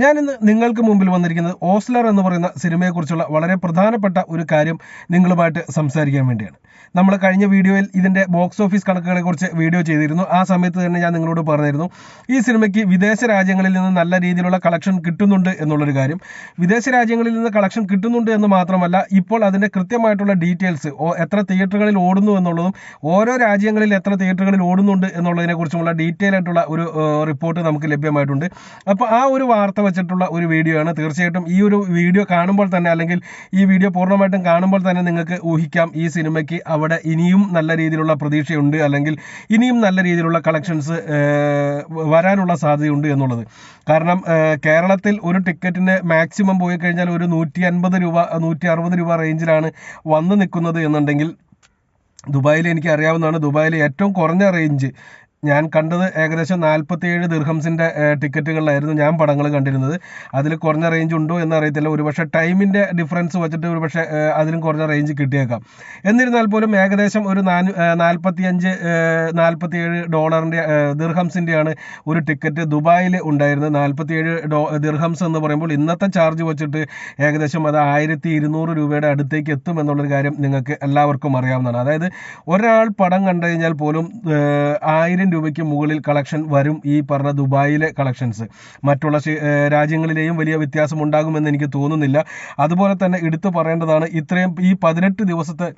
ഞാനിന്ന് നിങ്ങൾക്ക് മുമ്പിൽ വന്നിരിക്കുന്നത് ഓസ്ലർ എന്ന് പറയുന്ന സിനിമയെക്കുറിച്ചുള്ള വളരെ പ്രധാനപ്പെട്ട ഒരു കാര്യം നിങ്ങളുമായിട്ട് സംസാരിക്കാൻ വേണ്ടിയാണ്. നമ്മൾ കഴിഞ്ഞ വീഡിയോയിൽ ഇതിന്റെ ബോക്സ് ഓഫീസ് കണക്കുകളെക്കുറിച്ച് വീഡിയോ ചെയ്തിരുന്നു. ആ സമയത്ത് തന്നെ ഞാൻ നിങ്ങളോട് പറഞ്ഞിരുന്നു ഈ സിനിമയ്ക്ക് വിദേശ രാജ്യങ്ങളിൽ നിന്ന് നല്ല രീതിയിലുള്ള കളക്ഷൻ കിട്ടുന്നുണ്ട് എന്നുള്ളൊരു കാര്യം. വിദേശ രാജ്യങ്ങളിൽ നിന്ന് കളക്ഷൻ കിട്ടുന്നുണ്ട് എന്ന് മാത്രമല്ല ഇപ്പോൾ അതിന്റെ കൃത്യമായിട്ടുള്ള ഡീറ്റെയിൽസ് എത്ര തിയേറ്ററുകളിൽ ഓടുന്നു എന്നുള്ളതും ഓരോ രാജ്യങ്ങളിൽ എത്ര തിയേറ്ററുകളിൽ ഓടുന്നുണ്ട് എന്നുള്ളതിനെക്കുറിച്ചുമുള്ള ഡീറ്റെയിൽ ആയിട്ടുള്ള ഒരു റിപ്പോർട്ട് നമുക്ക് ലഭ്യമായിട്ടുണ്ട്. അപ്പോൾ ആ ഒരു വാർത്ത വെച്ചിട്ടുള്ള ഒരു വീഡിയോ ആണ്. തീർച്ചയായിട്ടും ഈ ഒരു വീഡിയോ കാണുമ്പോൾ തന്നെ അല്ലെങ്കിൽ ഈ വീഡിയോ പൂർണമായിട്ടും കാണുമ്പോൾ തന്നെ നിങ്ങൾക്ക് ഊഹിക്കാം. ഈ സിനിമയ്ക്ക് അവിടെ ഇനിയും നല്ല രീതിയിലുള്ള പ്രതീക്ഷയുണ്ട് അല്ലെങ്കിൽ ഇനിയും നല്ല രീതിയിലുള്ള കളക്ഷൻസ് വരാനുള്ള സാധ്യതയുണ്ട് എന്നുള്ളത്. കാരണം കേരളത്തിൽ ഒരു ടിക്കറ്റിന് മാക്സിമം പോയി കഴിഞ്ഞാൽ ഒരു നൂറ്റി അൻപത് രൂപ നൂറ്റി അറുപത് രൂപ റേഞ്ചിലാണ് വന്നു നിൽക്കുന്നത് എന്നുണ്ടെങ്കിൽ ദുബായിൽ എനിക്ക് അറിയാവുന്നതാണ് ദുബായിലെ ഏറ്റവും കുറഞ്ഞ റേഞ്ച് ഞാൻ കണ്ടത് ഏകദേശം നാൽപ്പത്തിയേഴ് ദിർഹംസിന്റെ ടിക്കറ്റുകളിലായിരുന്നു ഞാൻ പടങ്ങൾ കണ്ടിരുന്നത്. അതിൽ കുറഞ്ഞ റേഞ്ച് ഉണ്ടോ എന്ന് അറിയത്തില്ല. ഒരുപക്ഷെ ടൈമിന്റെ ഡിഫറൻസ് വെച്ചിട്ട് ഒരുപക്ഷെ അതിലും കുറഞ്ഞ റേഞ്ച് കിട്ടിയേക്കാം. എന്നിരുന്നാൽ പോലും ഏകദേശം ഒരു നാല് നാൽപ്പത്തിയഞ്ച് നാൽപ്പത്തിയേഴ് ഡോളറിന്റെ ദിർഹംസിന്റെയാണ് ഒരു ടിക്കറ്റ് ദുബായിൽ ഉണ്ടായിരുന്നത്. നാൽപ്പത്തിയേഴ് ഡോ ദിർഹംസ് എന്ന് പറയുമ്പോൾ ഇന്നത്തെ ചാർജ് വെച്ചിട്ട് ഏകദേശം അത് ആയിരത്തി ഇരുന്നൂറ് രൂപയുടെ അടുത്തേക്ക് എത്തും എന്നുള്ളൊരു കാര്യം നിങ്ങൾക്ക് എല്ലാവർക്കും അറിയാവുന്നതാണ്. അതായത് ഒരാൾ പടം കണ്ടു കഴിഞ്ഞാൽ പോലും ആയിരം രൂപയ്ക്ക് മുകളിൽ കളക്ഷൻ വരും ഈ പറഞ്ഞ ദുബായിലെ കളക്ഷൻസ് മറ്റുള്ള രാജ്യങ്ങളിലെയും വലിയ വ്യത്യാസം ഉണ്ടാകുമെന്ന് എനിക്ക് തോന്നുന്നില്ല. അതുപോലെ തന്നെ എടുത്തു പറയേണ്ടതാണ് ഇത്രയും ഈ പതിനെട്ട് ദിവസത്തെ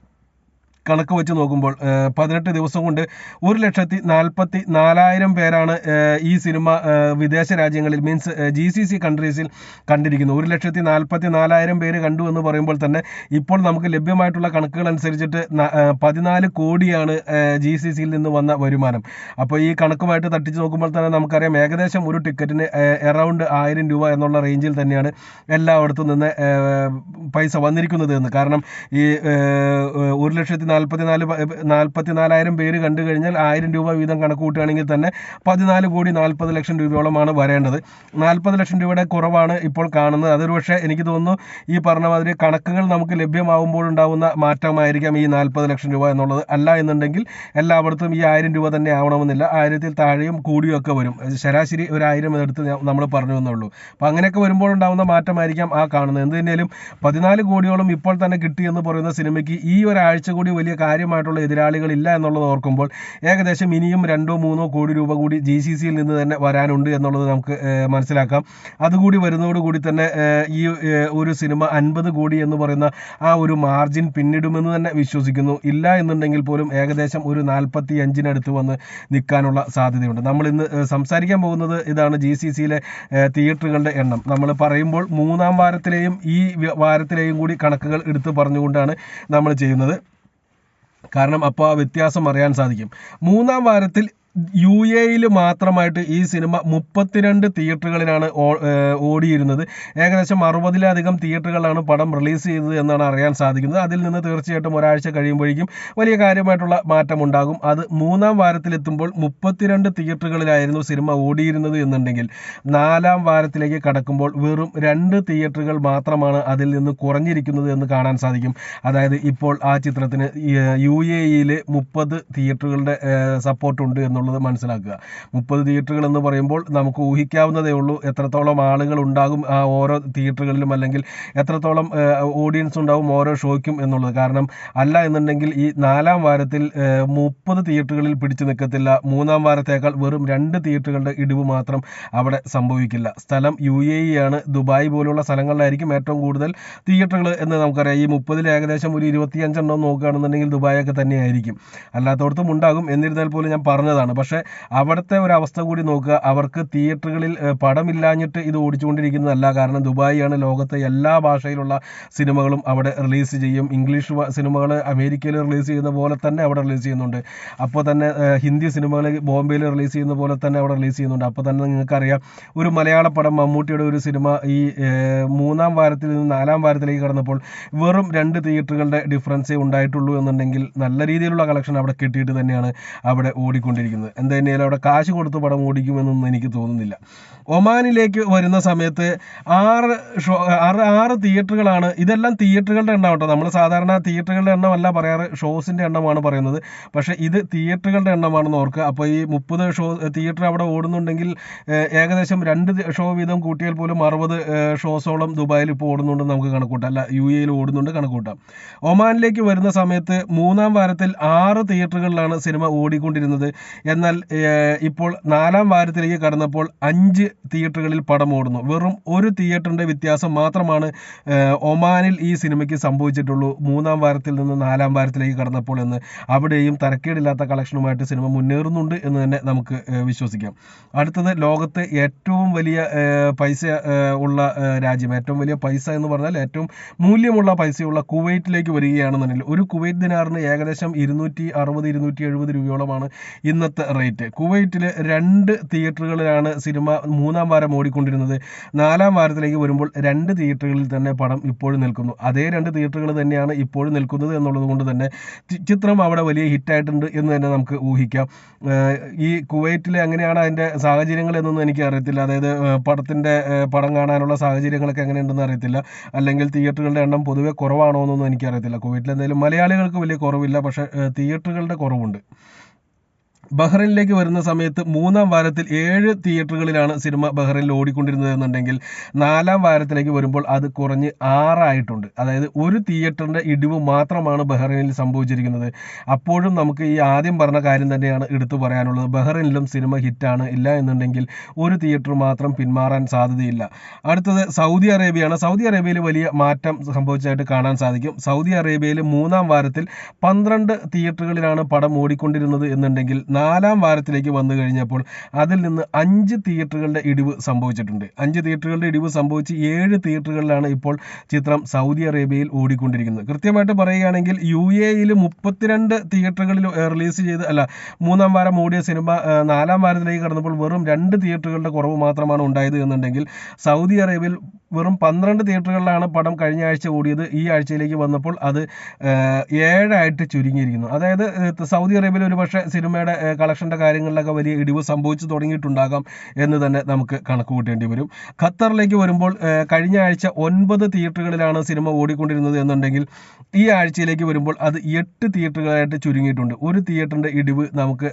കണക്ക് വെച്ച് നോക്കുമ്പോൾ പതിനെട്ട് ദിവസം കൊണ്ട് ഒരു ലക്ഷത്തി നാൽപ്പത്തി നാലായിരം പേരാണ് ഈ സിനിമ വിദേശ രാജ്യങ്ങളിൽ മീൻസ് ജി സി സി കൺട്രീസിൽ കണ്ടിരിക്കുന്നത്. ഒരു ലക്ഷത്തി നാൽപ്പത്തി നാലായിരം പേര് കണ്ടു എന്ന് പറയുമ്പോൾ തന്നെ ഇപ്പോൾ നമുക്ക് ലഭ്യമായിട്ടുള്ള കണക്കുകൾ അനുസരിച്ചിട്ട് പതിനാല് കോടിയാണ് ജി സി സിയിൽ നിന്ന് വന്ന വരുമാനം. അപ്പോൾ ഈ കണക്കുമായിട്ട് തട്ടിച്ച് നോക്കുമ്പോൾ തന്നെ നമുക്കറിയാം ഏകദേശം ഒരു ടിക്കറ്റിന് എറൗണ്ട് ആയിരം രൂപ എന്നുള്ള റേഞ്ചിൽ തന്നെയാണ് എല്ലായിടത്തും നിന്ന് പൈസ വന്നിരിക്കുന്നത് എന്ന്. കാരണം ഈ ഒരു ലക്ഷത്തി നാൽപ്പത്തിനാല് നാൽപ്പത്തിനാലായിരം പേര് കണ്ടു കഴിഞ്ഞാൽ ആയിരം രൂപ വീതം കണക്ക് കൂട്ടുകയാണെങ്കിൽ തന്നെ പതിനാല് കോടി നാൽപ്പത് ലക്ഷം രൂപയോളമാണ് വരേണ്ടത്. നാൽപ്പത് ലക്ഷം രൂപയുടെ കുറവാണ് ഇപ്പോൾ കാണുന്നത്. അതൊരു പക്ഷേ എനിക്ക് തോന്നുന്നു ഈ പറഞ്ഞ മാതിരി കണക്കുകൾ നമുക്ക് ലഭ്യമാവുമ്പോൾ ഉണ്ടാകുന്ന മാറ്റമായിരിക്കാം ഈ നാൽപ്പത് ലക്ഷം രൂപ എന്നുള്ളത്. അല്ല എന്നുണ്ടെങ്കിൽ എല്ലായിടത്തും ഈ ആയിരം രൂപ തന്നെ ആവണമെന്നില്ല. ആയിരത്തിൽ താഴെയും കൂടിയും ഒക്കെ വരും ശരാശരി ഒരു ആയിരം എടുത്ത് നമ്മൾ പറഞ്ഞു എന്നുള്ളൂ. അപ്പോൾ അങ്ങനെയൊക്കെ വരുമ്പോൾ ഉണ്ടാകുന്ന മാറ്റമായിരിക്കാം ആ കാണുന്നത്. എന്ത് തന്നെയാലും പതിനാല് കോടിയോളം ഇപ്പോൾ തന്നെ കിട്ടിയെന്ന് പറയുന്ന സിനിമയ്ക്ക് ഈ ഒരാഴ്ച കൂടി വലിയ കാര്യമായിട്ടുള്ള എതിരാളികളില്ല എന്നുള്ളത് ഓർക്കുമ്പോൾ ഏകദേശം ഇനിയും രണ്ടോ മൂന്നോ കോടി രൂപ കൂടി ജി സി സിയിൽ നിന്ന് തന്നെ വരാനുണ്ട് എന്നുള്ളത് നമുക്ക് മനസ്സിലാക്കാം. അതുകൂടി വരുന്നതോടുകൂടി തന്നെ ഈ ഒരു സിനിമ അൻപത് കോടി എന്ന് പറയുന്ന ആ ഒരു മാർജിൻ പിന്നിടുമെന്ന് തന്നെ വിശ്വസിക്കുന്നു. ഇല്ല എന്നുണ്ടെങ്കിൽ പോലും ഏകദേശം ഒരു നാൽപ്പത്തി അഞ്ചിനടുത്ത് വന്ന് നിൽക്കാനുള്ള സാധ്യതയുണ്ട്. നമ്മൾ ഇന്ന് സംസാരിക്കാൻ പോകുന്നത് ഇതാണ് ജി സി സിയിലെ തിയേറ്ററുകളുടെ എണ്ണം. നമ്മൾ പറയുമ്പോൾ മൂന്നാം വാരത്തിലെയും ഈ വാരത്തിലെയും കൂടി കണക്കുകൾ എടുത്ത് പറഞ്ഞുകൊണ്ടാണ് നമ്മൾ ചെയ്യുന്നത്. കാരണം അപ്പോൾ ആ വ്യത്യാസം അറിയാൻ സാധിക്കും. മൂന്നാം വാരത്തിൽ യു എയിൽ മാത്രമായിട്ട് ഈ സിനിമ മുപ്പത്തിരണ്ട് തിയേറ്ററുകളിലാണ് ഓടിയിരുന്നത്. ഏകദേശം അറുപതിലധികം തിയേറ്ററുകളാണ് പടം റിലീസ് ചെയ്തത് എന്നാണ് അറിയാൻ സാധിക്കുന്നത്. അതിൽ നിന്ന് തീർച്ചയായിട്ടും ഒരാഴ്ച കഴിയുമ്പോഴേക്കും വലിയ കാര്യമായിട്ടുള്ള മാറ്റം ഉണ്ടാകും അത് മൂന്നാം വാരത്തിലെത്തുമ്പോൾ മുപ്പത്തിരണ്ട് തിയേറ്ററുകളിലായിരുന്നു സിനിമ ഓടിയിരുന്നത് എന്നുണ്ടെങ്കിൽ നാലാം വാരത്തിലേക്ക് കടക്കുമ്പോൾ വെറും രണ്ട് തിയേറ്ററുകൾ മാത്രമാണ് അതിൽ നിന്ന് കുറഞ്ഞിരിക്കുന്നത് എന്ന് കാണാൻ സാധിക്കും. അതായത് ഇപ്പോൾ ആ ചിത്രത്തിന് യു എ ഇയിൽ മുപ്പത് തിയേറ്ററുകളുടെ സപ്പോർട്ടുണ്ട് എന്നുള്ള എന്നുള്ളത് മനസ്സിലാക്കുക. മുപ്പത് തിയേറ്ററുകൾ എന്ന് പറയുമ്പോൾ നമുക്ക് ഊഹിക്കാവുന്നതേ ഉള്ളൂ എത്രത്തോളം ആളുകൾ ഉണ്ടാകും ആ ഓരോ തിയേറ്ററുകളിലും അല്ലെങ്കിൽ എത്രത്തോളം ഓഡിയൻസ് ഉണ്ടാവും ഓരോ ഷോയ്ക്കും എന്നുള്ളത്. കാരണം അല്ല എന്നുണ്ടെങ്കിൽ ഈ നാലാം വാരത്തിൽ മുപ്പത് തിയേറ്ററുകളിൽ പിടിച്ചു നിൽക്കത്തില്ല. മൂന്നാം വാരത്തേക്കാൾ വെറും രണ്ട് തിയേറ്ററുകളുടെ ഇടിവ് മാത്രം അവിടെ സംഭവിക്കില്ല. സ്ഥലം യു എ ഇ ആണ്. ദുബായ് പോലുള്ള സ്ഥലങ്ങളിലായിരിക്കും ഏറ്റവും കൂടുതൽ തിയേറ്ററുകൾ എന്ന് നമുക്കറിയാം. ഈ മുപ്പതിൽ ഏകദേശം ഒരു ഇരുപത്തിയഞ്ചെണ്ണം നോക്കുകയാണെന്നുണ്ടെങ്കിൽ ദുബായൊക്കെ തന്നെയായിരിക്കും. അല്ലാത്തടത്തും ഉണ്ടാകും. എന്നിരുന്നാൽ പോലും ഞാൻ പറഞ്ഞതാണ് പക്ഷേ അവിടുത്തെ ഒരു അവസ്ഥ കൂടി നോക്കുക. അവർക്ക് തിയേറ്ററുകളിൽ പടമില്ലാഞ്ഞിട്ട് ഇത് ഓടിച്ചുകൊണ്ടിരിക്കുന്നതല്ല. കാരണം ദുബായിയാണ് ലോകത്തെ എല്ലാ ഭാഷയിലുള്ള സിനിമകളും അവിടെ റിലീസ് ചെയ്യും. ഇംഗ്ലീഷ് സിനിമകൾ അമേരിക്കയിൽ റിലീസ് ചെയ്യുന്ന പോലെ തന്നെ അവിടെ റിലീസ് ചെയ്യുന്നുണ്ട്. അപ്പോൾ തന്നെ ഹിന്ദി സിനിമകൾ ബോംബെയിൽ റിലീസ് ചെയ്യുന്ന പോലെ തന്നെ അവിടെ റിലീസ് ചെയ്യുന്നുണ്ട്. അപ്പോൾ തന്നെ നിങ്ങൾക്കറിയാം ഒരു മലയാള പടം മമ്മൂട്ടിയുടെ ഒരു സിനിമ ഈ മൂന്നാം വാരത്തിൽ നിന്ന് നാലാം വാരത്തിലേക്ക് കടന്നപ്പോൾ വെറും രണ്ട് തിയേറ്ററുകളുടെ ഡിഫറൻസേ ഉണ്ടായിട്ടുള്ളൂ എന്നുണ്ടെങ്കിൽ നല്ല രീതിയിലുള്ള കളക്ഷൻ അവിടെ കിട്ടിയിട്ട് തന്നെയാണ് അവിടെ ഓടിക്കൊണ്ടിരിക്കുന്നത്. ഓടിക്കൊണ്ടിരുന്നത് എന്താ തന്നെയാലും അവിടെ കാശ് കൊടുത്ത് പടം ഓടിക്കുമെന്നൊന്നും എനിക്ക് തോന്നുന്നില്ല. ഒമാനിലേക്ക് വരുന്ന സമയത്ത് ആറ് ഷോ ആറ് ആറ് തിയേറ്ററുകളാണ്. ഇതെല്ലാം തിയേറ്ററുകളുടെ എണ്ണം കേട്ടോ. നമ്മൾ സാധാരണ തിയേറ്ററുകളുടെ എണ്ണമല്ല പറയാറ് ഷോസിന്റെ എണ്ണമാണ് പറയുന്നത്. പക്ഷേ ഇത് തിയേറ്ററുകളുടെ എണ്ണമാണെന്ന് ഓർക്കുക. അപ്പോൾ ഈ മുപ്പത് ഷോ തിയേറ്റർ അവിടെ ഓടുന്നുണ്ടെങ്കിൽ ഏകദേശം രണ്ട് ഷോ വീതം കൂട്ടിയാൽ പോലും അറുപത് ഷോസോളം ദുബായിൽ ഇപ്പോൾ ഓടുന്നുണ്ട് നമുക്ക് കണക്കൂട്ടാം. അല്ല യു എയിൽ ഓടുന്നുണ്ട് കണക്കൂട്ടാം. ഒമാനിലേക്ക് വരുന്ന സമയത്ത് മൂന്നാം വാരത്തിൽ ആറ് തിയേറ്ററുകളിലാണ് സിനിമ ഓടിക്കൊണ്ടിരുന്നത്. എന്നാൽ ഇപ്പോൾ നാലാം വാരത്തിലേക്ക് കടന്നപ്പോൾ അഞ്ച് തിയേറ്ററുകളിൽ പടം ഓടുന്നു. വെറും ഒരു തിയേറ്ററിന്റെ വ്യത്യാസം മാത്രമാണ് ഒമാനിൽ ഈ സിനിമയ്ക്ക് സംഭവിച്ചിട്ടുള്ളൂ. മൂന്നാം വാരത്തിൽ നിന്ന് നാലാം വാരത്തിലേക്ക് കടന്നപ്പോൾ എന്ന്. അവിടെയും തരക്കേടില്ലാത്ത കളക്ഷനുമായിട്ട് സിനിമ മുന്നേറുന്നുണ്ട് എന്ന് തന്നെ നമുക്ക് വിശ്വസിക്കാം. അടുത്തത് ലോകത്തെ ഏറ്റവും വലിയ പൈസ ഉള്ള രാജ്യം. ഏറ്റവും വലിയ പൈസ എന്ന് പറഞ്ഞാൽ ഏറ്റവും മൂല്യമുള്ള പൈസയുള്ള കുവൈറ്റിലേക്ക് വരികയാണെന്നുണ്ടെങ്കിൽ ഒരു കുവൈറ്റ് ദിനാറിന് ഏകദേശം ഇരുന്നൂറ്റി അറുപത് ഇരുന്നൂറ്റി എഴുപത് രൂപയോളമാണ് ഇന്നത്തെ റേറ്റ് കുവൈറ്റിൽ രണ്ട് തിയേറ്ററുകളിലാണ് സിനിമ മൂന്നാം വാരം ഓടിക്കൊണ്ടിരുന്നത്. നാലാം വാരത്തിലേക്ക് വരുമ്പോൾ രണ്ട് തിയേറ്ററുകളിൽ തന്നെ പടം ഇപ്പോഴും നിൽക്കുന്നു. അതേ രണ്ട് തിയേറ്ററുകൾ തന്നെയാണ് ഇപ്പോഴും നിൽക്കുന്നത് എന്നുള്ളത് കൊണ്ട് തന്നെ ചിത്രം അവിടെ വലിയ ഹിറ്റായിട്ടുണ്ട് എന്ന് തന്നെ നമുക്ക് ഊഹിക്കാം. ഈ കുവൈറ്റിൽ എങ്ങനെയാണ് അതിന്റെ സാഹചര്യങ്ങൾ എന്നൊന്നും എനിക്ക് അറിയത്തില്ല. അതായത് പടത്തിന്റെ പടം കാണാനുള്ള സാഹചര്യങ്ങളൊക്കെ എങ്ങനെയുണ്ടെന്ന് അറിയത്തില്ല. അല്ലെങ്കിൽ തിയേറ്ററുകളുടെ എണ്ണം പൊതുവെ കുറവാണോ എന്നൊന്നും എനിക്കറിയത്തില്ല കുവൈറ്റിൽ എന്തായാലും മലയാളികൾക്ക് വലിയ കുറവില്ല. പക്ഷേ തിയേറ്ററുകളുടെ കുറവുണ്ട്. ബഹ്റൈനിലേക്ക് വരുന്ന സമയത്ത് മൂന്നാം വാരത്തിൽ ഏഴ് തിയേറ്ററുകളിലാണ് സിനിമ ബഹ്റൈനിൽ ഓടിക്കൊണ്ടിരുന്നത് എന്നുണ്ടെങ്കിൽ നാലാം വാരത്തിലേക്ക് വരുമ്പോൾ അത് കുറഞ്ഞ് ആറായിട്ടുണ്ട്. അതായത് ഒരു തിയേറ്ററിന്റെ ഇടിവ് മാത്രമാണ് ബഹ്റൈനിൽ സംഭവിച്ചിരിക്കുന്നത്. അപ്പോഴും നമുക്ക് ഈ ആദ്യം പറഞ്ഞ കാര്യം തന്നെയാണ് എടുത്തു പറയാനുള്ളത്. ബഹ്റൈനിലും സിനിമ ഹിറ്റാണ് ഇല്ല എന്നുണ്ടെങ്കിൽ ഒരു തിയേറ്റർ മാത്രം പിന്മാറാൻ സാധ്യതയില്ല. അടുത്തത് സൗദി അറേബ്യയാണ്. സൗദി അറേബ്യയിൽ വലിയ മാറ്റം സംഭവിച്ചതായിട്ട് കാണാൻ സാധിക്കും. സൗദി അറേബ്യയിൽ മൂന്നാം വാരത്തിൽ പന്ത്രണ്ട് തിയേറ്ററുകളിലാണ് പടം ഓടിക്കൊണ്ടിരുന്നത് എന്നുണ്ടെങ്കിൽ നാലാം വാരത്തിലേക്ക് വന്നു കഴിഞ്ഞപ്പോൾ അതിൽ നിന്ന് അഞ്ച് തിയേറ്ററുകളുടെ ഇടിവ് സംഭവിച്ചിട്ടുണ്ട്. അഞ്ച് തിയേറ്ററുകളുടെ ഇടിവ് സംഭവിച്ച് ഏഴ് തിയേറ്ററുകളിലാണ് ഇപ്പോൾ ചിത്രം സൗദി അറേബ്യയിൽ ഓടിക്കൊണ്ടിരിക്കുന്നത്. കൃത്യമായിട്ട് പറയുകയാണെങ്കിൽ യു എയിൽ മുപ്പത്തിരണ്ട് തിയേറ്ററുകളിൽ റിലീസ് ചെയ്ത് അല്ല മൂന്നാം വാരം ഓടിയ സിനിമ നാലാം വാരത്തിലേക്ക് കടന്നപ്പോൾ വെറും രണ്ട് തിയേറ്ററുകളുടെ കുറവ് മാത്രമാണ് ഉണ്ടായത് എന്നുണ്ടെങ്കിൽ സൗദി അറേബ്യയിൽ വെറും പന്ത്രണ്ട് തിയേറ്ററുകളിലാണ് പടം കഴിഞ്ഞ ആഴ്ച ഓടിയത്. ഈ ആഴ്ചയിലേക്ക് വന്നപ്പോൾ അത് ഏഴായിട്ട് ചുരുങ്ങിയിരിക്കുന്നു. അതായത് സൗദി അറേബ്യയിൽ ഒരു പക്ഷേ സിനിമയുടെ കളക്ഷന്റെ കാര്യങ്ങളിലൊക്കെ വലിയ ഇടിവ് സംഭവിച്ചു തുടങ്ങിയിട്ടുണ്ടാകാം എന്ന് തന്നെ നമുക്ക് കണക്ക് കൂട്ടേണ്ടി വരും. ഖത്തറിലേക്ക് വരുമ്പോൾ കഴിഞ്ഞ ആഴ്ച ഒൻപത് തിയേറ്ററുകളിലാണ് സിനിമ ഓടിക്കൊണ്ടിരുന്നത് എന്നുണ്ടെങ്കിൽ ഈ ആഴ്ചയിലേക്ക് വരുമ്പോൾ അത് എട്ട് തിയേറ്ററുകളായിട്ട് ചുരുങ്ങിയിട്ടുണ്ട്. ഒരു തിയേറ്ററിന്റെ ഇടിവ് നമുക്ക്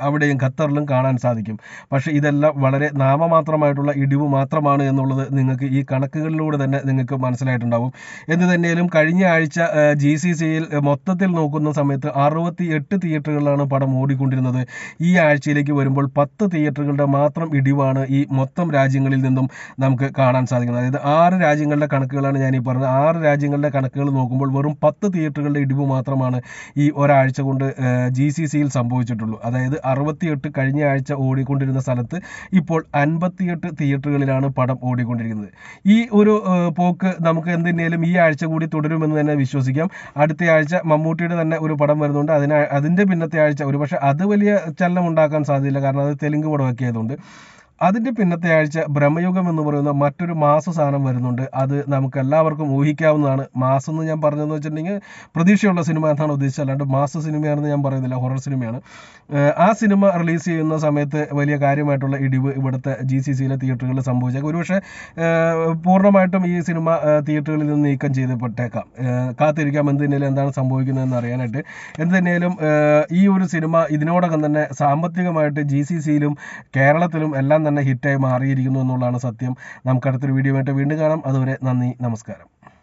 അവിടെയും ഖത്തറിലും കാണാൻ സാധിക്കും. പക്ഷേ ഇതെല്ലാം വളരെ നാമമാത്രമായിട്ടുള്ള ഇടിവ് മാത്രമാണ് എന്നുള്ളത് നിങ്ങൾക്ക് ഈ കണക്കുകളിലൂടെ തന്നെ നിങ്ങൾക്ക് മനസ്സിലായിട്ടുണ്ടാവും. എന്ന് തന്നെയാലും കഴിഞ്ഞ ആഴ്ച ജി സി സിയിൽ മൊത്തത്തിൽ നോക്കുന്ന സമയത്ത് അറുപത്തി എട്ട് തിയേറ്ററുകളിലാണ് പടം ഓടിക്കൊണ്ടിരുന്നത്. ഈ ആഴ്ചയിലേക്ക് വരുമ്പോൾ പത്ത് തിയേറ്ററുകളുടെ മാത്രം ഇടിവാണ് ഈ മൊത്തം രാജ്യങ്ങളിൽ നിന്നും നമുക്ക് കാണാൻ സാധിക്കുന്നത്. അതായത് ആറ് രാജ്യങ്ങളുടെ കണക്കുകളാണ് ഞാൻ ഈ പറഞ്ഞത്. ആറ് രാജ്യങ്ങളുടെ കണക്കുകൾ നോക്കുമ്പോൾ വെറും പത്ത് തിയേറ്ററുകളുടെ ഇടിവ് മാത്രമാണ് ഈ ഒരാഴ്ച കൊണ്ട് ജി സി സിയിൽ സംഭവിച്ചിട്ടുള്ളൂ. അതായത് അറുപത്തിയെട്ട് കഴിഞ്ഞ ആഴ്ച ഓടിക്കൊണ്ടിരുന്ന സ്ഥലത്ത് ഇപ്പോൾ അൻപത്തിയെട്ട് തിയേറ്ററുകളിലാണ് പടം ഓടിക്കൊണ്ടിരിക്കുന്നത്. ഈ ഒരു പോക്ക് നമുക്ക് എന്തിനേലും ഈ ആഴ്ച കൂടി തുടരുമെന്ന് തന്നെ വിശ്വസിക്കാം. അടുത്ത ആഴ്ച മമ്മൂട്ടിയുടെ തന്നെ ഒരു പടം വരുന്നുണ്ട്. അതിന് അതിന്റെ പിന്നത്തെ ആഴ്ച ഒരുപക്ഷെ അത് വലിയ ചലനം ഉണ്ടാക്കാൻ സാധ്യതയില്ല. കാരണം അത് തെലുങ്ക് പടമൊക്കെ ആയതുകൊണ്ട് അതിന്റെ പിന്നത്തെ ആഴ്ച ബ്രഹ്മയുഗം എന്ന് പറയുന്ന മറ്റൊരു മാസ സാധനം വരുന്നുണ്ട്. അത് നമുക്ക് എല്ലാവർക്കും ഊഹിക്കാവുന്നതാണ്. മാസം എന്ന് ഞാൻ പറഞ്ഞതെന്ന് വെച്ചിട്ടുണ്ടെങ്കിൽ പ്രതീക്ഷയുള്ള സിനിമ എന്നാണ് ഉദ്ദേശിച്ചത്. അല്ലാണ്ട് മാസ സിനിമയാണെന്ന് ഞാൻ പറയുന്നില്ല. ഹൊറർ സിനിമയാണ്. ആ സിനിമ റിലീസ് ചെയ്യുന്ന സമയത്ത് വലിയ കാര്യമായിട്ടുള്ള ഇടിവ് ഇവിടുത്തെ ജി സി സിയിലെ തിയേറ്ററുകളിൽ സംഭവിച്ചേക്കാം. ഒരുപക്ഷെ പൂർണമായിട്ടും ഈ സിനിമ തിയേറ്ററുകളിൽ നിന്ന് നീക്കം ചെയ്തപ്പെട്ടേക്കാം. കാത്തിരിക്കാം. എന്ത് തന്നെയാലും എന്താണ് സംഭവിക്കുന്നതെന്ന് അറിയാനായിട്ട്. എന്ത് തന്നെയാലും ഈ ഒരു സിനിമ ഇതിനോടകം തന്നെ സാമ്പത്തികമായിട്ട് ജി സി സിയിലും കേരളത്തിലും എല്ലാം തന്നെ ഹിറ്റായി മാറിയിരിക്കുന്നു എന്നുള്ളതാണ് സത്യം. നമുക്കടുത്തൊരു വീഡിയോ ആയിട്ട് വീണ്ടും കാണാം. അതുവരെ നന്ദി നമസ്കാരം.